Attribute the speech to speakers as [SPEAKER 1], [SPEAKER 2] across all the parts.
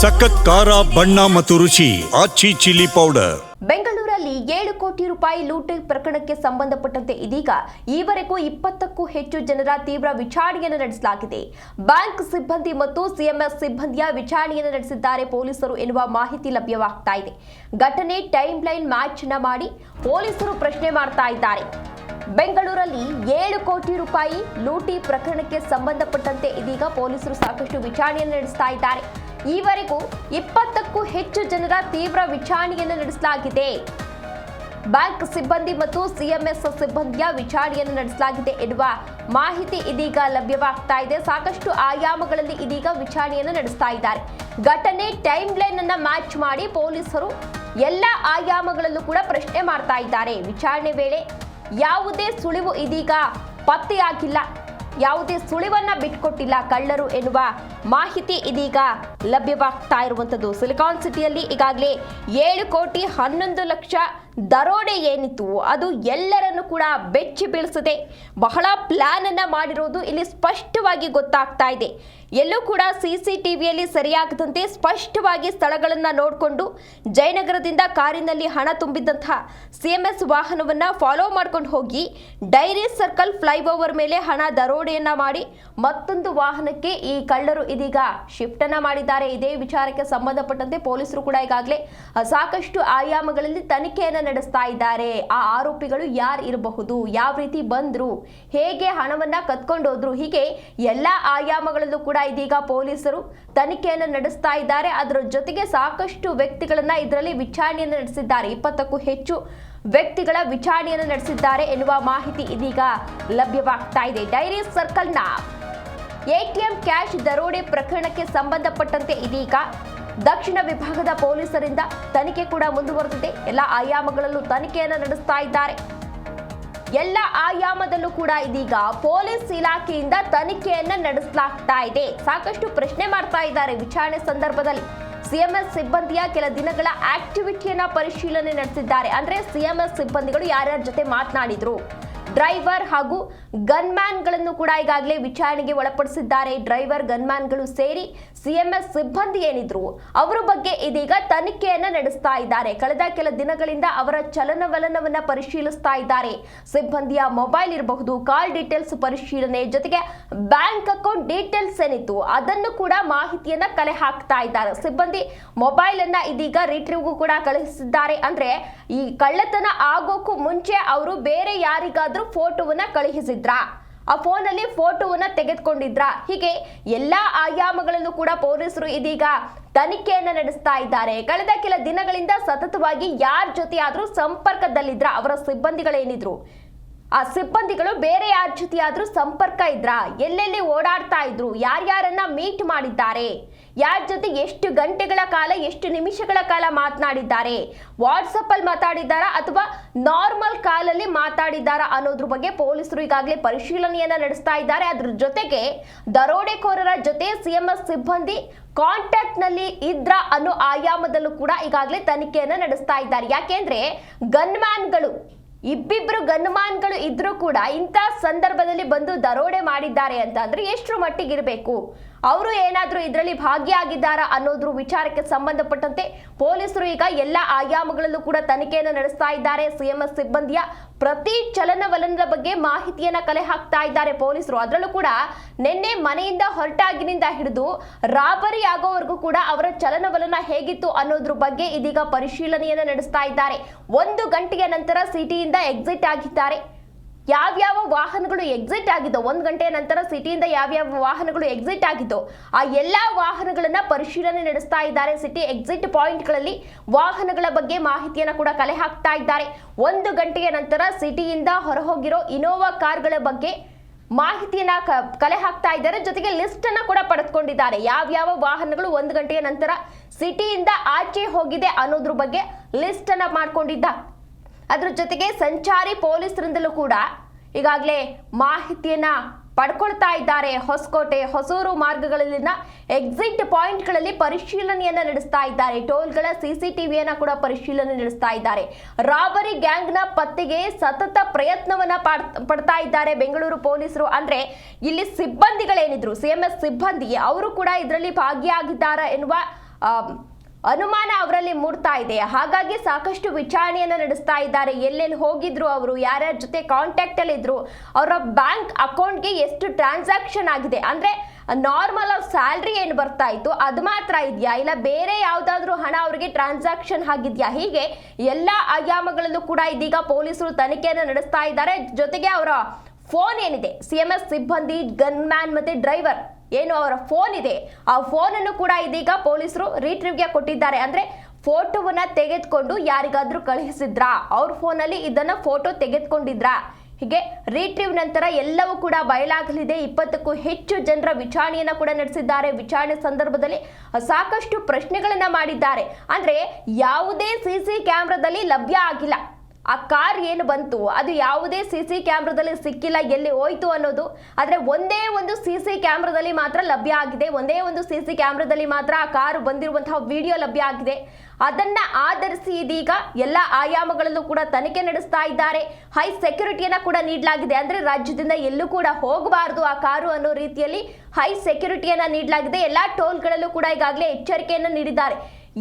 [SPEAKER 1] ಸಖತ್ ಖಾರ, ಬಣ್ಣ ಮತ್ತು ರುಚಿ, ಆಚಿ ಚಿಲ್ಲಿ ಪೌಡರ್.
[SPEAKER 2] ಬೆಂಗಳೂರಲ್ಲಿ ಏಳು ಕೋಟಿ ರೂಪಾಯಿ ಲೂಟ್ ಪ್ರಕರಣಕ್ಕೆ ಸಂಬಂಧಪಟ್ಟಂತೆ ಇದೀಗ ಈವರೆಗೂ ಇಪ್ಪತ್ತಕ್ಕೂ ಹೆಚ್ಚು ಜನರ ತೀವ್ರ ವಿಚಾರಣೆಯನ್ನು ನಡೆಸಲಾಗಿದೆ. ಬ್ಯಾಂಕ್ ಸಿಬ್ಬಂದಿ ಮತ್ತು ಸಿಎಂಎಸ್ ಸಿಬ್ಬಂದಿಯ ವಿಚಾರಣೆಯನ್ನು ನಡೆಸಿದ್ದಾರೆ ಪೊಲೀಸರು ಎನ್ನುವ ಮಾಹಿತಿ ಲಭ್ಯವಾಗ್ತಾ ಇದೆ. ಘಟನೆ ಟೈಮ್ ಲೈನ್ ಮ್ಯಾಚ್ನ ಮಾಡಿ ಪೊಲೀಸರು ಪ್ರಶ್ನೆ ಮಾಡ್ತಾ ಇದ್ದಾರೆ. ಬೆಂಗಳೂರಲ್ಲಿ ಏಳು ಕೋಟಿ ರೂಪಾಯಿ ಲೂಟಿ ಪ್ರಕರಣಕ್ಕೆ ಸಂಬಂಧಪಟ್ಟಂತೆ ಇದೀಗ ಪೊಲೀಸರು ಸಾಕಷ್ಟು ವಿಚಾರಣೆಯನ್ನು ನಡೆಸ್ತಾ ಇದ್ದಾರೆ. ಈವರೆಗೂ ಇಪ್ಪತ್ತಕ್ಕೂ ಹೆಚ್ಚು ಜನರ ತೀವ್ರ ವಿಚಾರಣೆಯನ್ನು ನಡೆಸಲಾಗಿದೆ. ಬ್ಯಾಂಕ್ ಸಿಬ್ಬಂದಿ ಮತ್ತು ಸಿಎಂಎಸ್ ಸಿಬ್ಬಂದಿಯ ವಿಚಾರಣೆಯನ್ನು ನಡೆಸಲಾಗಿದೆ ಎನ್ನುವ ಮಾಹಿತಿ ಇದೀಗ ಲಭ್ಯವಾಗ್ತಾ ಇದೆ. ಸಾಕಷ್ಟು ಆಯಾಮಗಳಲ್ಲಿ ಇದೀಗ ವಿಚಾರಣೆಯನ್ನು ನಡೆಸ್ತಾ ಇದ್ದಾರೆ. ಘಟನೆ ಟೈಮ್ ಲೈನ್ ಅನ್ನ ಮ್ಯಾಚ್ ಮಾಡಿ ಪೊಲೀಸರು ಎಲ್ಲ ಆಯಾಮಗಳಲ್ಲೂ ಕೂಡ ಪ್ರಶ್ನೆ ಮಾಡ್ತಾ ಇದ್ದಾರೆ. ವಿಚಾರಣೆ ವೇಳೆ ಯಾವುದೇ ಸುಳಿವು ಇದೀಗ ಪತ್ತೆಯಾಗಿಲ್ಲ. ಯಾವುದೇ ಸುಳಿವನ್ನ ಬಿಟ್ಕೊಟ್ಟಿಲ್ಲ ಕಳ್ಳರು ಎನ್ನುವ ಮಾಹಿತಿ ಇದೀಗ ಲಭ್ಯವಾಗ್ತಾ ಇರುವಂತದ್ದು ಸಿಲಿಕಾನ್ ಸಿಟಿಯಲ್ಲಿ ಈಗಾಗಲೇ ಏಳು ಕೋಟಿ ಹನ್ನೊಂದು ಲಕ್ಷ ದರೋಡೆ ಏನಿತ್ತು, ಅದು ಎಲ್ಲರನ್ನು ಕೂಡ ಬೆಚ್ಚಿ ಬೀಳಿಸದೆ ಬಹಳ ಪ್ಲಾನ್ ಅನ್ನ ಮಾಡಿರೋದು ಇಲ್ಲಿ ಸ್ಪಷ್ಟವಾಗಿ ಗೊತ್ತಾಗ್ತಾ ಇದೆ. ಎಲ್ಲೂ ಕೂಡ ಸಿ ಸಿ ಟಿವಿಯಲ್ಲಿ ಸರಿಯಾಗದಂತೆ ಸ್ಪಷ್ಟವಾಗಿ ಸ್ಥಳಗಳನ್ನು ನೋಡಿಕೊಂಡು ಜಯನಗರದಿಂದ ಕಾರಿನಲ್ಲಿ ಹಣ ತುಂಬಿದ್ದಂತಹ ಎಸ್ ವಾಹನವನ್ನ ಫಾಲೋ ಮಾಡ್ಕೊಂಡು ಹೋಗಿ ಡೈರಿ ಸರ್ಕಲ್ ಫ್ಲೈಓವರ್ ಮೇಲೆ ಹಣ ದರೋಡೆಯನ್ನ ಮಾಡಿ ಮತ್ತೊಂದು ವಾಹನಕ್ಕೆ ಈ ಕಳ್ಳರು ಇದೀಗ ಶಿಫ್ಟ್ ಅನ್ನ ಮಾಡಿದ್ದಾರೆ. ಇದೇ ವಿಚಾರಕ್ಕೆ ಸಂಬಂಧಪಟ್ಟಂತೆ ಪೊಲೀಸರು ಕೂಡ ಈಗಾಗಲೇ ಸಾಕಷ್ಟು ಆಯಾಮಗಳಲ್ಲಿ ತನಿಖೆಯನ್ನ ನಡೆಸ್ತಾ ಇದ್ದಾರೆ. ಆ ಆರೋಪಿಗಳು ಯಾರು ಇರಬಹುದು? ಯಾವ ರೀತಿ ಬಂದ್ರು? ಹೇಗೆ ಹಣವನ್ನ ಕತ್ಕೊಂಡೋದ್ರು ಹೀಗೆ ಎಲ್ಲ ಆಯಾಮಗಳಲ್ಲೂ ಕೂಡ ಇದೀಗ ಪೊಲೀಸರು ತನಿಖೆಯನ್ನು ನಡೆಸ್ತಾ ಇದ್ದಾರೆ. ಅದರ ಜೊತೆಗೆ ಸಾಕಷ್ಟು ವ್ಯಕ್ತಿಗಳನ್ನ ಇದರಲ್ಲಿ ವಿಚಾರಣೆಯನ್ನು ನಡೆಸಿದ್ದಾರೆ. ಇಪ್ಪತ್ತಕ್ಕೂ ಹೆಚ್ಚು ವ್ಯಕ್ತಿಗಳ ವಿಚಾರಣೆಯನ್ನು ನಡೆಸಿದ್ದಾರೆ ಎನ್ನುವ ಮಾಹಿತಿ ಇದೀಗ ಲಭ್ಯವಾಗ್ತಾ ಇದೆ. ಡೈರಿ ಸರ್ಕಲ್ನ ಎಟಿಎಂ ಕ್ಯಾಶ್ ದರೋಡೆ ಪ್ರಕರಣಕ್ಕೆ ಸಂಬಂಧಪಟ್ಟಂತೆ ಇದೀಗ ದಕ್ಷಿಣ ವಿಭಾಗದ ಪೊಲೀಸರಿಂದ ತನಿಖೆ ಕೂಡ ಮುಂದುವರೆದಿದೆ. ಎಲ್ಲ ಆಯಾಮಗಳಲ್ಲೂ ತನಿಖೆಯನ್ನು ನಡೆಸ್ತಾ ಇದ್ದಾರೆ. ಎಲ್ಲ ಆಯಾಮದಲ್ಲೂ ಕೂಡ ಇದೀಗ ಪೊಲೀಸ್ ಇಲಾಖೆಯಿಂದ ತನಿಖೆಯನ್ನ ನಡೆಸಲಾಗ್ತಾ ಇದೆ. ಸಾಕಷ್ಟು ಪ್ರಶ್ನೆ ಮಾಡ್ತಾ ಇದ್ದಾರೆ ವಿಚಾರಣೆ ಸಂದರ್ಭದಲ್ಲಿ. ಸಿಎಂಎಸ್ ಸಿಬ್ಬಂದಿಯ ಕೆಲ ದಿನಗಳ ಆಕ್ಟಿವಿಟಿಯನ್ನ ಪರಿಶೀಲನೆ ನಡೆಸಿದ್ದಾರೆ. ಅಂದ್ರೆ ಸಿಎಂಎಸ್ ಸಿಬ್ಬಂದಿಗಳು ಯಾರ್ಯಾರ ಜೊತೆ ಮಾತನಾಡಿದ್ರು? ಡ್ರೈವರ್ ಹಾಗೂ ಗನ್ಮ್ಯಾನ್ಗಳನ್ನು ಕೂಡ ಈಗಾಗಲೇ ವಿಚಾರಣೆಗೆ ಒಳಪಡಿಸಿದ್ದಾರೆ. ಡ್ರೈವರ್, ಗನ್ಮ್ಯಾನ್ಗಳು ಸೇರಿ ಸಿಎಂಎಸ್ ಸಿಬ್ಬಂದಿ ಏನಿದ್ರು ಅವರ ಬಗ್ಗೆ ಇದೀಗ ತನಿಖೆಯನ್ನ ನಡೆಸ್ತಾ ಇದ್ದಾರೆ. ಕಳೆದ ಕೆಲ ದಿನಗಳಿಂದ ಅವರ ಚಲನವಲನವನ್ನ ಪರಿಶೀಲಿಸ್ತಾ ಇದ್ದಾರೆ. ಸಿಬ್ಬಂದಿಯ ಮೊಬೈಲ್ ಇರಬಹುದು, ಕಾಲ್ ಡೀಟೇಲ್ಸ್ ಪರಿಶೀಲನೆ ಜೊತೆಗೆ ಬ್ಯಾಂಕ್ ಅಕೌಂಟ್ ಡೀಟೇಲ್ಸ್ ಏನಿತ್ತು ಅದನ್ನು ಕೂಡ ಮಾಹಿತಿಯನ್ನ ಕಲೆ ಹಾಕ್ತಾ ಇದ್ದಾರೆ. ಸಿಬ್ಬಂದಿ ಮೊಬೈಲ್ ಅನ್ನ ಇದೀಗ ರಿಟ್ರೀವ್ಗೂ ಕೂಡ ಕಳುಹಿಸಿದ್ದಾರೆ. ಅಂದ್ರೆ ಈ ಕಳ್ಳತನ ಆಗೋಕ್ಕೂ ಮುಂಚೆ ಅವರು ಬೇರೆ ಯಾರಿಗಾದ್ರೂ ಫೋಟೋವನ್ನ ಕಳುಹಿಸಿದ್ರಾ? ಆ ಫೋನಲ್ಲಿ ಫೋಟೋವನ್ನ ತೆಗೆದುಕೊಂಡಿದ್ರ? ಹೀಗೆ ಎಲ್ಲಾ ಆಯಾಮಗಳಲ್ಲೂ ಕೂಡ ಪೊಲೀಸರು ಇದೀಗ ತನಿಖೆಯನ್ನ ನಡೆಸ್ತಾ ಇದ್ದಾರೆ. ಕಳೆದ ಕೆಲ ದಿನಗಳಿಂದ ಸತತವಾಗಿ ಯಾರ ಜೊತೆ ಸಂಪರ್ಕದಲ್ಲಿದ್ರ? ಅವರ ಸಿಬ್ಬಂದಿಗಳೇನಿದ್ರು? ಆ ಸಿಬ್ಬಂದಿಗಳು ಬೇರೆ ಯಾರ ಜೊತೆ ಆದ್ರೂ ಸಂಪರ್ಕ ಇದ್ರ? ಎಲ್ಲೆಲ್ಲಿ ಓಡಾಡ್ತಾ ಇದ್ರು? ಯಾರ್ಯಾರನ್ನ ಮೀಟ್ ಮಾಡಿದ್ದಾರೆ? ಯಾರ ಜೊತೆ ಎಷ್ಟು ಗಂಟೆಗಳ ಕಾಲ, ಎಷ್ಟು ನಿಮಿಷಗಳ ಕಾಲ ಮಾತನಾಡಿದ್ದಾರೆ? ವಾಟ್ಸಪ್ ಅಲ್ಲಿ ಮಾತಾಡಿದ್ದಾರಾ ಅಥವಾ ನಾರ್ಮಲ್ ಕಾಲಲ್ಲಿ ಮಾತಾಡಿದ್ದಾರಾ ಅನ್ನೋದ್ರ ಬಗ್ಗೆ ಪೊಲೀಸರು ಈಗಾಗಲೇ ಪರಿಶೀಲನೆಯನ್ನ ನಡೆಸ್ತಾ ಇದ್ದಾರೆ. ಅದ್ರ ಜೊತೆಗೆ ದರೋಡೆಕೋರರ ಜೊತೆ ಸಿಎಂಎಸ್ ಸಿಬ್ಬಂದಿ ಕಾಂಟ್ಯಾಕ್ಟ್ನಲ್ಲಿ ಇದ್ರ ಅನ್ನೋ ಆಯಾಮದಲ್ಲೂ ಕೂಡ ಈಗಾಗಲೇ ತನಿಖೆಯನ್ನ ನಡೆಸ್ತಾ ಇದ್ದಾರೆ. ಯಾಕೆಂದ್ರೆ ಗನ್ಮ್ಯಾನ್ಗಳು ಇಬ್ಬಿಬ್ರು ಗನ್ಮಾನ್ಗಳು ಇದ್ರೂ ಕೂಡ ಇಂಥ ಸಂದರ್ಭದಲ್ಲಿ ಬಂದು ದರೋಡೆ ಮಾಡಿದ್ದಾರೆ ಅಂತ ಅಂದ್ರೆ ಮಟ್ಟಿಗೆ ಇರಬೇಕು ಅವರು ಏನಾದರೂ ಇದರಲ್ಲಿ ಭಾಗಿಯಾಗಿದ್ದಾರಾ ಅನ್ನೋದ್ರ ವಿಚಾರಕ್ಕೆ ಸಂಬಂಧಪಟ್ಟಂತೆ ಪೊಲೀಸರು ಈಗ ಎಲ್ಲ ಆಯಾಮಗಳಲ್ಲೂ ಕೂಡ ತನಿಖೆಯನ್ನು ನಡೆಸ್ತಾ ಇದ್ದಾರೆ. ಸಿಎಂಎಸ್ ಸಿಬ್ಬಂದಿಯ ಪ್ರತಿ ಚಲನವಲನದ ಬಗ್ಗೆ ಮಾಹಿತಿಯನ್ನ ಕಲೆ ಹಾಕ್ತಾ ಇದ್ದಾರೆ ಪೊಲೀಸರು. ಅದರಲ್ಲೂ ಕೂಡ ನಿನ್ನೆ ಮನೆಯಿಂದ ಹೊರಟಾಗಿನಿಂದ ಹಿಡಿದು ರಾಬರಿ ಆಗೋವರೆಗೂ ಕೂಡ ಅವರ ಚಲನವಲನ ಹೇಗಿತ್ತು ಅನ್ನೋದ್ರ ಬಗ್ಗೆ ಇದೀಗ ಪರಿಶೀಲನೆಯನ್ನ ನಡೆಸ್ತಾ ಇದ್ದಾರೆ. ಒಂದು ಗಂಟೆಯ ನಂತರ ಸಿಟಿಯಿಂದ ಎಕ್ಸಿಟ್ ಆಗಿದ್ದಾರೆ. ಯಾವ್ಯಾವ ವಾಹನಗಳು ಎಕ್ಸಿಟ್ ಆಗಿದ್ದೋ ಒಂದು ಗಂಟೆ ನಂತರ ಸಿಟಿಯಿಂದ ಯಾವ್ಯಾವ ವಾಹನಗಳು ಎಕ್ಸಿಟ್ ಆಗಿದ್ದೋ ಆ ಎಲ್ಲ ವಾಹನಗಳನ್ನ ಪರಿಶೀಲನೆ ನಡೆಸ್ತಾ ಇದ್ದಾರೆ ಸಿಟಿ ಎಕ್ಸಿಟ್ ಪಾಯಿಂಟ್ಗಳಲ್ಲಿ. ವಾಹನಗಳ ಬಗ್ಗೆ ಮಾಹಿತಿಯನ್ನ ಕೂಡ ಕಲೆ ಹಾಕ್ತಾ ಇದ್ದಾರೆ. ಒಂದು ಗಂಟೆಯ ನಂತರ ಸಿಟಿಯಿಂದ ಹೊರಹೋಗಿರೋ ಇನೋವಾ ಕಾರ್ಗಳ ಬಗ್ಗೆ ಮಾಹಿತಿಯನ್ನ ಕಲೆ ಹಾಕ್ತಾ ಇದ್ದಾರೆ. ಜೊತೆಗೆ ಲಿಸ್ಟ್ ಅನ್ನ ಕೂಡ ಪಡೆದುಕೊಂಡಿದ್ದಾರೆ. ಯಾವ್ಯಾವ ವಾಹನಗಳು ಒಂದು ಗಂಟೆಯ ನಂತರ ಸಿಟಿಯಿಂದ ಆಚೆ ಹೋಗಿದೆ ಅನ್ನೋದ್ರ ಬಗ್ಗೆ ಲಿಸ್ಟ್ ಅನ್ನ ಮಾಡ್ಕೊಂಡಿದ್ದ ಅದ್ರ ಜೊತೆಗೆ ಸಂಚಾರಿ ಪೊಲೀಸರಿಂದಲೂ ಕೂಡ ಈಗಾಗಲೇ ಮಾಹಿತಿಯನ್ನ ಪಡ್ಕೊಳ್ತಾ ಇದ್ದಾರೆ. ಹೊಸಕೋಟೆ, ಹೊಸೂರು ಮಾರ್ಗಗಳಲ್ಲಿನ ಎಕ್ಸಿಟ್ ಪಾಯಿಂಟ್ಗಳಲ್ಲಿ ಪರಿಶೀಲನೆಯನ್ನ ನಡೆಸ್ತಾ ಇದ್ದಾರೆ. ಟೋಲ್ಗಳ ಸಿಸಿಟಿವಿಯನ್ನ ಕೂಡ ಪರಿಶೀಲನೆ ನಡೆಸ್ತಾ ಇದ್ದಾರೆ. ರಾಬರಿ ಗ್ಯಾಂಗ್ನ ಪತ್ತೆಗೆ ಸತತ ಪ್ರಯತ್ನವನ್ನ ಪಾಡ್- ಪಡ್ತಾ ಇದ್ದಾರೆ ಬೆಂಗಳೂರು ಪೊಲೀಸರು. ಅಂದ್ರೆ ಇಲ್ಲಿ ಸಿಬ್ಬಂದಿಗಳೇನಿದ್ರು ಸಿಎಂಎಸ್ ಸಿಬ್ಬಂದಿ, ಅವರು ಕೂಡ ಇದರಲ್ಲಿ ಭಾಗಿಯಾಗಿದ್ದಾರೆ ಎನ್ನುವ ಅನುಮಾನ ಅವರಲ್ಲಿ ಮೂಡ್ತಾ ಇದೆ. ಹಾಗಾಗಿ ಸಾಕಷ್ಟು ವಿಚಾರಣೆಯನ್ನು ನಡೆಸ್ತಾ ಇದ್ದಾರೆ. ಎಲ್ಲೆಲ್ಲಿ ಹೋಗಿದ್ರು ಅವರು ಯಾರ್ಯಾರ ಜೊತೆ ಕಾಂಟ್ಯಾಕ್ಟ್ ಅಲ್ಲಿ ಇದ್ರು, ಅವರ ಬ್ಯಾಂಕ್ ಅಕೌಂಟ್ಗೆ ಎಷ್ಟು ಟ್ರಾನ್ಸಾಕ್ಷನ್ ಆಗಿದೆ. ಅಂದ್ರೆ ನಾರ್ಮಲ್ ಅವ್ರ ಸ್ಯಾಲ್ರಿ ಏನು ಬರ್ತಾ ಇತ್ತು, ಅದು ಮಾತ್ರ ಇದೆಯಾ? ಇಲ್ಲ ಬೇರೆ ಯಾವ್ದಾದ್ರು ಹಣ ಅವರಿಗೆ ಟ್ರಾನ್ಸಾಕ್ಷನ್ ಆಗಿದ್ಯಾ? ಹೀಗೆ ಎಲ್ಲ ಆಯಾಮಗಳಲ್ಲೂ ಕೂಡ ಇದೀಗ ಪೊಲೀಸರು ತನಿಖೆಯನ್ನು ನಡೆಸ್ತಾ ಇದ್ದಾರೆ. ಜೊತೆಗೆ ಅವರ ಫೋನ್ ಏನಿದೆ? ಸಿ ಎಂ ಎಸ್ ಸಿಬ್ಬಂದಿ ಗನ್ಮ್ಯಾನ್ ಮತ್ತೆ ಡ್ರೈವರ್ ಏನು ಅವರ ಫೋನ್ ಇದೆ? ಆ ಫೋನ್ ಅನ್ನು ಕೂಡ ಇದೀಗ ಪೊಲೀಸರು ರಿಟ್ರೀವ್ಗೆ ಕೊಟ್ಟಿದ್ದಾರೆ. ಅಂದ್ರೆ ಫೋಟೋವನ್ನ ತೆಗೆದುಕೊಂಡು ಯಾರಿಗಾದ್ರೂ ಕಳುಹಿಸಿದ್ರಾ? ಅವ್ರ ಫೋನಲ್ಲಿ ಇದನ್ನ ಫೋಟೋ ತೆಗೆದುಕೊಂಡಿದ್ರಾ? ಹೀಗೆ ರಿಟ್ರೀವ್ ನಂತರ ಎಲ್ಲವೂ ಕೂಡ ಬಯಲಾಗಲಿದೆ. ಇಪ್ಪತ್ತಕ್ಕೂ ಹೆಚ್ಚು ಜನರ ವಿಚಾರಣೆಯನ್ನ ಕೂಡ ನಡೆಸಿದ್ದಾರೆ. ವಿಚಾರಣೆ ಸಂದರ್ಭದಲ್ಲಿ ಸಾಕಷ್ಟು ಪ್ರಶ್ನೆಗಳನ್ನು ಮಾಡಿದ್ದಾರೆ. ಅಂದ್ರೆ ಯಾವುದೇ ಸಿ ಸಿ ಕ್ಯಾಮ್ರಾದಲ್ಲಿ ಲಭ್ಯ ಆಗಿಲ್ಲ. ಆ ಕಾರ್ ಏನು ಬಂತು? ಅದು ಯಾವುದೇ ಸಿ ಸಿ ಕ್ಯಾಮ್ರಾದಲ್ಲಿ ಸಿಕ್ಕಿಲ್ಲ, ಎಲ್ಲಿ ಹೋಯ್ತು ಅನ್ನೋದು. ಆದರೆ ಒಂದೇ ಒಂದು ಸಿ ಸಿ ಕ್ಯಾಮ್ರಾದಲ್ಲಿ ಮಾತ್ರ ಲಭ್ಯ ಆಗಿದೆ. ಒಂದೇ ಒಂದು ಸಿ ಸಿ ಕ್ಯಾಮ್ರಾದಲ್ಲಿ ಮಾತ್ರ ಆ ಕಾರು ಬಂದಿರುವಂತಹ ವಿಡಿಯೋ ಲಭ್ಯ ಆಗಿದೆ. ಅದನ್ನ ಆಧರಿಸಿ ಇದೀಗ ಎಲ್ಲ ಆಯಾಮಗಳಲ್ಲೂ ಕೂಡ ತನಿಖೆ ನಡೆಸ್ತಾ ಇದ್ದಾರೆ. ಹೈ ಸೆಕ್ಯೂರಿಟಿಯನ್ನ ಕೂಡ ನೀಡಲಾಗಿದೆ. ಅಂದ್ರೆ ರಾಜ್ಯದಿಂದ ಎಲ್ಲೂ ಕೂಡ ಹೋಗಬಾರದು ಆ ಕಾರು ಅನ್ನೋ ರೀತಿಯಲ್ಲಿ ಹೈ ಸೆಕ್ಯೂರಿಟಿಯನ್ನ ನೀಡಲಾಗಿದೆ. ಎಲ್ಲಾ ಟೋಲ್ಗಳಲ್ಲೂ ಕೂಡ ಈಗಾಗಲೇ ಎಚ್ಚರಿಕೆಯನ್ನು ನೀಡಿದ್ದಾರೆ.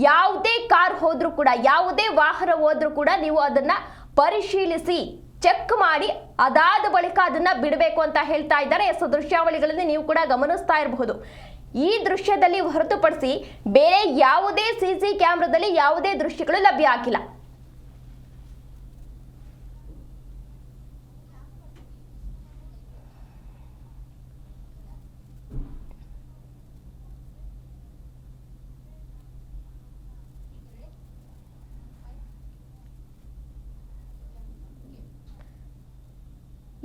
[SPEAKER 2] ಯಾವುದೇ ಕಾರ್ ಹೋದ್ರೂ ಕೂಡ, ಯಾವುದೇ ವಾಹನ ಹೋದ್ರೂ ಕೂಡ ನೀವು ಅದನ್ನ ಪರಿಶೀಲಿಸಿ, ಚೆಕ್ ಮಾಡಿ, ಅದಾದ ಬಳಿಕ ಅದನ್ನ ಬಿಡಬೇಕು ಅಂತ ಹೇಳ್ತಾ ಇದ್ದಾರೆ. ಸೊ, ದೃಶ್ಯಾವಳಿಗಳಲ್ಲಿ ನೀವು ಕೂಡ ಗಮನಿಸ್ತಾ ಇರಬಹುದು. ಈ ದೃಶ್ಯದಲ್ಲಿ ಹೊರತುಪಡಿಸಿ ಬೇರೆ ಯಾವುದೇ ಸಿಸಿ ಕ್ಯಾಮ್ರಾದಲ್ಲಿ ಯಾವುದೇ ದೃಶ್ಯಗಳು ಲಭ್ಯ ಆಗಿಲ್ಲ.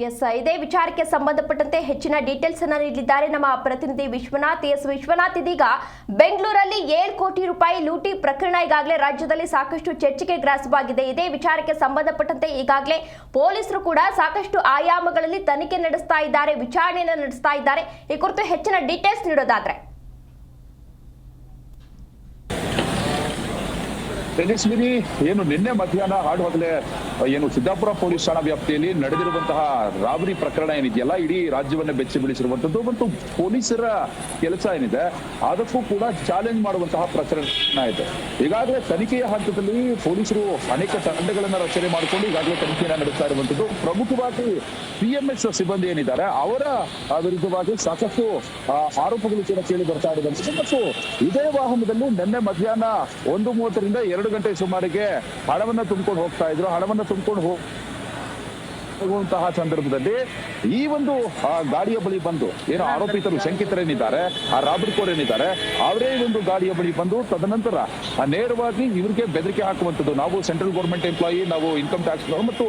[SPEAKER 2] ಎಸ್ ಇದೇ ವಿಚಾರಕ್ಕೆ ಸಂಬಂಧಪಟ್ಟಂತೆ ಹೆಚ್ಚಿನ ಡೀಟೇಲ್ಸ್ ಅನ್ನು ನೀಡಲಿದ್ದಾರೆ ನಮ್ಮ ಪ್ರತಿನಿಧಿ ವಿಶ್ವನಾಥ್. ಎಸ್ ವಿಶ್ವನಾಥ್, ಇದೀಗ ಬೆಂಗಳೂರಲ್ಲಿ ಏಳು ಕೋಟಿ ರೂಪಾಯಿ ಲೂಟಿ ಪ್ರಕರಣ ಈಗಾಗಲೇ ರಾಜ್ಯದಲ್ಲಿ ಸಾಕಷ್ಟು ಚರ್ಚೆಗೆ ಗ್ರಾಸವಾಗಿದೆ. ಇದೇ ವಿಚಾರಕ್ಕೆ ಸಂಬಂಧಪಟ್ಟಂತೆ ಈಗಾಗಲೇ ಪೊಲೀಸರು ಕೂಡ ಸಾಕಷ್ಟು ಆಯಾಮಗಳಲ್ಲಿ ತನಿಖೆ ನಡೆಸ್ತಾ ಇದ್ದಾರೆ, ವಿಚಾರಣೆಯನ್ನು ನಡೆಸ್ತಾ ಇದ್ದಾರೆ. ಈ ಕುರಿತು ಹೆಚ್ಚಿನ ಡೀಟೇಲ್ಸ್ ನೀಡೋದಾದ್ರೆ.
[SPEAKER 3] ತೇಜಸ್ವಿನಿ ಏನು ನಿನ್ನೆ ಮಧ್ಯಾಹ್ನ ಹಾಡು ಏನು ಸಿದ್ದಾಪುರ ಪೊಲೀಸ್ ಠಾಣಾ ವ್ಯಾಪ್ತಿಯಲ್ಲಿ ನಡೆದಿರುವಂತಹ ರಾಬರಿ ಪ್ರಕರಣ ಏನಿದೆಯಲ್ಲ, ಇಡೀ ರಾಜ್ಯವನ್ನೇ ಬೆಚ್ಚಿ ಬೀಳಿಸಿರುವಂತದ್ದು ಮತ್ತು ಪೊಲೀಸರ ಕೆಲಸ ಏನಿದೆ, ಅದಕ್ಕೂ ಕೂಡ ಚಾಲೆಂಜ್ ಮಾಡುವಂತಹ ಪ್ರಕರಣ ಇದೆ. ಈಗಾಗಲೇ ತನಿಖೆಯ ಹಂತದಲ್ಲಿ ಪೊಲೀಸರು ಅನೇಕ ತಂಡಗಳನ್ನ ರಚನೆ ಮಾಡಿಕೊಂಡು ಈಗಾಗಲೇ ತನಿಖೆಯನ್ನ ನಡೆಸ್ತಾ ಇರುವಂತದ್ದು ಪ್ರಮುಖವಾಗಿ ಸಿಎಂಎಸ್ ಸಿಬ್ಬಂದಿ ಏನಿದ್ದಾರೆ, ಅವರ ವಿರುದ್ಧವಾಗಿ ಸಾಕಷ್ಟು ಆರೋಪಗಳು ಕೂಡ ಕೇಳಿ ಬರ್ತಾ ಇರುವಂತದ್ದು ಮತ್ತು ಇದೇ ವಾಹನದಲ್ಲಿ ನಿನ್ನೆ ಮಧ್ಯಾಹ್ನ ಒಂದು ಮೂವತ್ತರಿಂದ ಎರಡು ಗಂಟೆ ಸುಮಾರಿಗೆ ಹಣವನ್ನ ತುಂಬಿಕೊಂಡು ಹೋಗ್ತಾ ಇದ್ರು. ಹಣವನ್ನ ತುಂಬಿಕೊಂಡು ಹೋಗ್ ಹೋಗುವಂತಹ ಸಂದರ್ಭದಲ್ಲಿ ಈ ಒಂದು ಗಾಡಿಯ ಬಳಿ ಬಂದು, ಏನು ಆರೋಪಿತರು ಶಂಕಿತರೇನಿದ್ದಾರೆ, ಆ ರಾಬರ್ಕೋರ್ ಏನಿದ್ದಾರೆ ಅವರೇ ಒಂದು ಗಾಡಿಯ ಬಳಿ ಬಂದು, ತದನಂತರ ನೇರವಾಗಿ ಇವರಿಗೆ ಬೆದರಿಕೆ ಹಾಕುವಂಥದ್ದು. ನಾವು ಸೆಂಟ್ರಲ್ ಗೌರ್ಮೆಂಟ್ ಎಂಪ್ಲಾಯಿ, ನಾವು ಇನ್ಕಮ್ ಟ್ಯಾಕ್ಸ್ ಮತ್ತು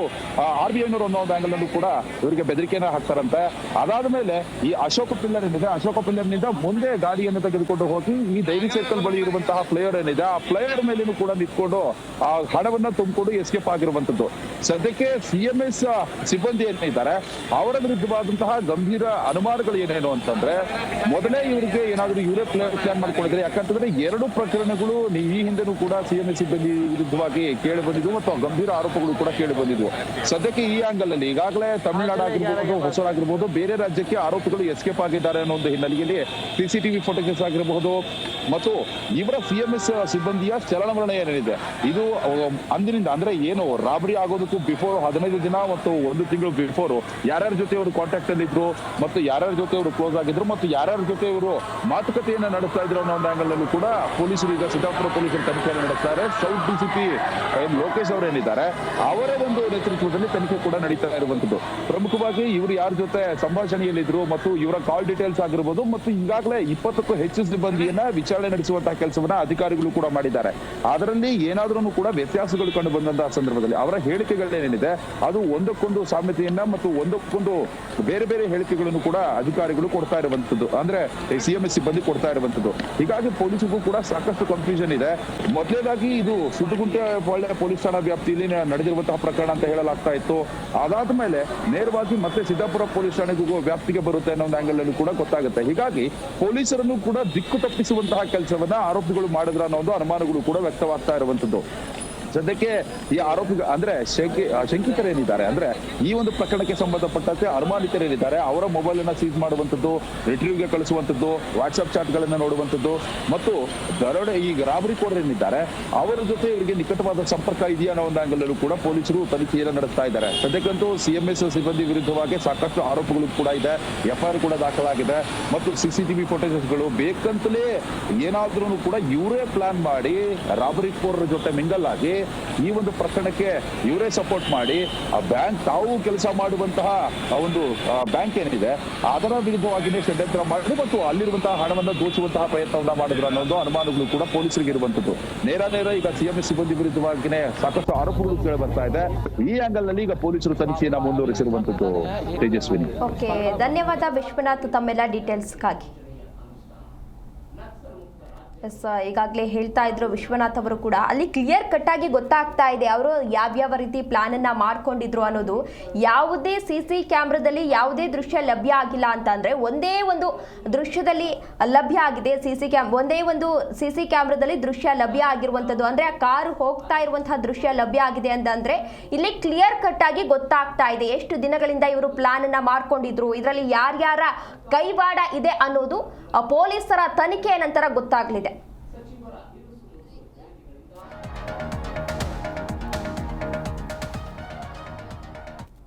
[SPEAKER 3] ಆರ್ ಬಿ ಐನವರು ಅನ್ನೋ ಒಂದು ಆಂಗಲ್ ಕೂಡ ಇವರಿಗೆ ಬೆದರಿಕೆನ ಹಾಕ್ತಾರಂತೆ. ಅದಾದ ಮೇಲೆ ಈ ಅಶೋಕ ಪಿಲ್ಲರ್ ಏನಿದೆ, ಅಶೋಕ ಪಿಲ್ಲರ್ನಿಂದ ಮುಂದೆ ಗಾಡಿಯನ್ನು ತೆಗೆದುಕೊಂಡು ಹೋಗಿ, ಈ ಡೈರಿ ಸರ್ಕಲ್ ಬಳಿ ಇರುವಂತಹ ಪ್ಲೇಯರ್ ಏನಿದೆ, ಆ ಪ್ಲೇಯರ್ ಮೇಲೇನು ಕೂಡ ನಿಂತ್ಕೊಂಡು, ಆ ಹಣವನ್ನ ತುಂಬಿಕೊಂಡು ಎಸ್ಕೇಪ್ ಆಗಿರುವಂತದ್ದು ಸದ್ಯಕ್ಕೆ ಸಿಎಂಎಸ್ ಸಿಬ್ಬಂದಿ ಏನಿದ್ದಾರೆ ಅವರ ವಿರುದ್ಧವಾದಂತಹ ಗಂಭೀರ ಅನುಮಾನಗಳು ಏನೇನು ಅಂತಂದ್ರೆ ಮೊದಲೇ ಇವರಿಗೆ ಏನಾದರೂ ಇವರೇ ಪ್ಲಾನ್ ಮಾಡ್ಕೊಂಡಿದ್ರೆ ಯಾಕಂತಂದ್ರೆ ಎರಡು ಪ್ರಕರಣಗಳು ಈ ಹಿಂದೆನೂ ಕೂಡ ಸಿಎಂಎಸ್ ಸಿಬ್ಬಂದಿ ವಿರುದ್ಧವಾಗಿ ಕೇಳಿ ಬಂದಿದ್ವು ಮತ್ತು ಗಂಭೀರ ಆರೋಪಗಳು ಕೂಡ ಕೇಳಿ ಬಂದಿದ್ವು ಸದ್ಯಕ್ಕೆ ಈ ಆಂಗಲ್ ಅಲ್ಲಿ ಈಗಾಗಲೇ ತಮಿಳುನಾಡು ಆಗಿರ್ಬೋದು ಹೊಸರಾಗಿರ್ಬೋದು ಬೇರೆ ರಾಜ್ಯಕ್ಕೆ ಆರೋಪಿಗಳು ಎಸ್ಕೇಪ್ ಆಗಿದ್ದಾರೆ ಅನ್ನೋ ಒಂದು ಹಿನ್ನೆಲೆಯಲ್ಲಿ ಸಿಸಿಟಿವಿ ಫೋಟೋಸ್ ಆಗಿರಬಹುದು ಮತ್ತು ಇವರ ಸಿಎಂಎಸ್ ಸಿಬ್ಬಂದಿಯ ಚಲನವಲನ ಏನೇನಿದೆ? ಇದು ಅಂದಿನಿಂದ ಅಂದ್ರೆ ಏನು ರಾಬರಿ ಆಗೋದಕ್ಕೂ ಬಿಫೋರ್ ಹದಿನೈದು ದಿನ ಮತ್ತು ಒಂದು ತಿಂಗಳು ಬಿಫೋರ್ ಯಾರ್ಯಾರ ಜೊತೆ ಅವರು ಕಾಂಟ್ಯಾಕ್ಟ್ ಅಲ್ಲಿ ಇದ್ರು ಮತ್ತು ಯಾರ್ಯಾರ ಜೊತೆ ಅವರು ಕ್ಲೋಸ್ ಆಗಿದ್ರು ಮತ್ತು ಯಾರ್ಯಾರ ಜೊತೆ ಇವರು ಮಾತುಕತೆಯನ್ನ ನಡೆಸ್ತಾ ಇದ್ರು ಅನ್ನೋ ಒಂದು ಆಂಗಲ್ ಅಲ್ಲೂ ಕೂಡ ಪೊಲೀಸರು ಈಗ ಸಿದ್ದಾಪುರ ಪೊಲೀಸರು ತನಿಖೆಯನ್ನು ನಡೆಸ್ತಾರೆ. ಸೌತ್ ಡಿಸಿಪಿ ಲೋಕೇಶ್ ಅವರೇನಿದ್ದಾರೆ ಅವರ ಒಂದು ನೇತೃತ್ವದಲ್ಲಿ ತನಿಖೆ ಕೂಡ ನಡೀತಾ ಇರುವಂತದ್ದು. ಪ್ರಮುಖವಾಗಿ ಇವರು ಯಾರ ಜೊತೆ ಸಂಭಾಷಣೆಯಲ್ಲಿದ್ರು ಮತ್ತು ಇವರ ಕಾಲ್ ಡೀಟೇಲ್ಸ್ ಆಗಿರ್ಬೋದು ಮತ್ತು ಈಗಾಗಲೇ ಇಪ್ಪತ್ತಕ್ಕೂ ಹೆಚ್ಚು ಸಿಬ್ಬಂದಿಯನ್ನ ವಿಚಾರಣೆ ನಡೆಸುವಂತಹ ಕೆಲಸವನ್ನ ಅಧಿಕಾರಿಗಳು ಕೂಡ ಮಾಡಿದ್ದಾರೆ. ಅದರಲ್ಲಿ ಏನಾದ್ರೂ ಕೂಡ ವ್ಯತ್ಯಾಸಗಳು ಕಂಡು ಬಂದಂತಹ ಸಂದರ್ಭದಲ್ಲಿ ಅವರ ಹೇಳಿಕೆಗಳೇನಿದೆ, ಅದು ಒಂದಕ್ಕೊಂದು ಸಾಮ್ಯತೆಯನ್ನ ಮತ್ತು ಒಂದಕ್ಕೊಂದು ಬೇರೆ ಬೇರೆ ಹೇಳಿಕೆಗಳನ್ನು ಕೂಡ ಅಧಿಕಾರಿಗಳು ಕೊಡ್ತಾ ಇರುವಂತದ್ದು ಅಂದ್ರೆ ಸಿಎಂಎಸ್ ಸಿಬ್ಬಂದಿ ಕೊಡ್ತಾ ಇರುವಂತದ್ದು ಹೀಗಾಗಿ ಪೊಲೀಸರಿಗೂ ಕೂಡ ಸಾಕಷ್ಟು ಕನ್ಫ್ಯೂಷನ್ ಇದೆ. ಮೊದಲೇದಾಗಿ ಇದು ಒಳ್ಳೆ ಪೊಲೀಸ್ ಠಾಣಾ ವ್ಯಾಪ್ತಿಯಲ್ಲಿ ನಡೆದಿರುವಂತಹ ಪ್ರಕರಣ ಅಂತ ಹೇಳಲಾಗ್ತಾ ಇತ್ತು. ಅದಾದ ಮೇಲೆ ನೇರವಾಗಿ ಮತ್ತೆ ಸಿದ್ದಾಪುರ ಪೊಲೀಸ್ ಠಾಣೆಗೂ ವ್ಯಾಪ್ತಿಗೆ ಬರುತ್ತೆ ಅನ್ನೋ ಒಂದು ಆಂಗಲ್ ಅಲ್ಲಿ ಕೂಡ ಗೊತ್ತಾಗುತ್ತೆ. ಹೀಗಾಗಿ ಪೊಲೀಸರನ್ನು ಕೂಡ ದಿಕ್ಕು ತಪ್ಪಿಸುವಂತಹ ಕೆಲಸವನ್ನ ಆರೋಪಿಗಳು ಮಾಡಿದ್ರ ಅನ್ನೋ ಒಂದು ಅನುಮಾನಗಳು ಕೂಡ ವ್ಯಕ್ತವಾಗ್ತಾ ಇರುವಂತದ್ದು ಸದ್ಯಕ್ಕೆ ಈ ಆರೋಪಿ ಅಂದ್ರೆ ಶಂಕಿತರೇನಿದ್ದಾರೆ ಅಂದ್ರೆ ಈ ಒಂದು ಪ್ರಕರಣಕ್ಕೆ ಸಂಬಂಧಪಟ್ಟಂತೆ ಅನುಮಾನಿತರೇನಿದ್ದಾರೆ ಅವರ ಮೊಬೈಲ್ ಅನ್ನ ಸೀಸ್ ಮಾಡುವಂತದ್ದು ರಿಟ್ರೀವ್ಗೆ ಕಳಿಸುವಂತದ್ದು ವಾಟ್ಸ್ಆಪ್ ಚಾಟ್ ಗಳನ್ನ ನೋಡುವಂತದ್ದು ಮತ್ತು ದರೋಡೆ ಈ ರಾಬರಿ ಏನಿದ್ದಾರೆ ಅವರ ಜೊತೆ ಇವರಿಗೆ ನಿಕಟವಾದ ಸಂಪರ್ಕ ಇದೆಯಾ ಅನ್ನೋ ಒಂದು ಆಂಗಲ್ ಅಲ್ಲೂ ಕೂಡ ಪೊಲೀಸರು ತನಿಖೆಯನ್ನು ನಡೆಸ್ತಾ ಇದ್ದಾರೆ. ಸದ್ಯಕ್ಕಂತೂ ಸಿಎಂಎಸ್ ಸಿಬ್ಬಂದಿ ವಿರುದ್ಧವಾಗಿ ಸಾಕಷ್ಟು ಆರೋಪಗಳು ಕೂಡ ಇದೆ. ಎಫ್ಐಆರ್ ಕೂಡ ದಾಖಲಾಗಿದೆ. ಮತ್ತು ಸಿಸಿಟಿವಿ ಫೋಟೇಜಸ್ಗಳು ಬೇಕಂತಲೇ ಏನಾದ್ರೂ ಕೂಡ ಇವರೇ ಪ್ಲಾನ್ ಮಾಡಿ ರಾಬರಿ ಕೋರರ ಜೊತೆ ಮಿಂಗಲ್ ಆಗಿ ಈ ಒಂದು ಪ್ರಕರಣಕ್ಕೆ ಇವರೇ ಸಪೋರ್ಟ್ ಮಾಡಿ, ಆ ಬ್ಯಾಂಕ್ ತಾವು ಕೆಲಸ ಮಾಡುವಂತಹ ಒಂದು ಬ್ಯಾಂಕ್ ಏನಿದೆ, ಅದರ ವಿರುದ್ಧವಾಗಿನೇ ಷಡ್ಯಂತ್ರ ಮಾಡಿ ಮತ್ತು ಅಲ್ಲಿರುವಂತಹ ಹಣವನ್ನ ದೋಚುವಂತಹ ಪ್ರಯತ್ನವನ್ನ ಮಾಡಿದ್ರು ಅನ್ನೋದು ಅನುಮಾನಗಳು ಕೂಡ ಪೊಲೀಸರಿಗೆ ಇರುವಂತದ್ದು ನೇರ ನೇರ ಈಗ ಸಿಎಂ ಸಿಬ್ಬಂದಿ ವಿರುದ್ಧವಾಗಿನೇ ಸಾಕಷ್ಟು ಆರೋಪಗಳು ಕೇಳಿ ಬರ್ತಾ ಇದೆ. ಈ ಆಂಗಲ್ನಲ್ಲಿ ಈಗ ಪೊಲೀಸರು ತನಿಖೆಯನ್ನ ಮುಂದುವರಿಸಿರುವಂತದ್ದು ತೇಜಸ್ವಿನಿ.
[SPEAKER 2] ಧನ್ಯವಾದ ವಿಶ್ವನಾಥ್ ತಮ್ಮೆಲ್ಲ ಡೀಟೇಲ್ಸ್ಗಾಗಿ ಎಸ್ ಈಗಾಗಲೇ ಹೇಳ್ತಾ ಇದ್ರು ವಿಶ್ವನಾಥ್ ಅವರು ಕೂಡ. ಅಲ್ಲಿ ಕ್ಲಿಯರ್ ಕಟ್ ಆಗಿ ಗೊತ್ತಾಗ್ತಾ ಇದೆ ಅವರು ಯಾವ್ಯಾವ ರೀತಿ ಪ್ಲಾನ್ ಅನ್ನ ಮಾಡ್ಕೊಂಡಿದ್ರು ಅನ್ನೋದು. ಯಾವುದೇ ಸಿ ಸಿ ಕ್ಯಾಮ್ರಾದಲ್ಲಿ ಯಾವುದೇ ದೃಶ್ಯ ಲಭ್ಯ ಆಗಿಲ್ಲ ಅಂತ ಒಂದೇ ಒಂದು ದೃಶ್ಯದಲ್ಲಿ ಲಭ್ಯ ಆಗಿದೆ ಸಿ ಸಿ ಕ್ಯಾಮ್ ಒಂದೇ ಒಂದು ಸಿ ಸಿ ಕ್ಯಾಮ್ರಾದಲ್ಲಿ ದೃಶ್ಯ ಲಭ್ಯ ಆಗಿರುವಂಥದ್ದು ಅಂದ್ರೆ ಆ ಕಾರು ಹೋಗ್ತಾ ಇರುವಂತಹ ದೃಶ್ಯ ಲಭ್ಯ ಆಗಿದೆ ಅಂತಂದ್ರೆ ಇಲ್ಲಿ ಕ್ಲಿಯರ್ ಕಟ್ ಆಗಿ ಗೊತ್ತಾಗ್ತಾ ಇದೆ. ಎಷ್ಟು ದಿನಗಳಿಂದ ಇವರು ಪ್ಲಾನ್ ಅನ್ನ ಮಾಡ್ಕೊಂಡಿದ್ರು, ಇದರಲ್ಲಿ ಯಾರ್ಯಾರ ಕೈವಾಡ ಇದೆ ಅನ್ನೋದು ಪೊಲೀಸರ ತನಿಖೆಯ ನಂತರ ಗೊತ್ತಾಗಲಿದೆ.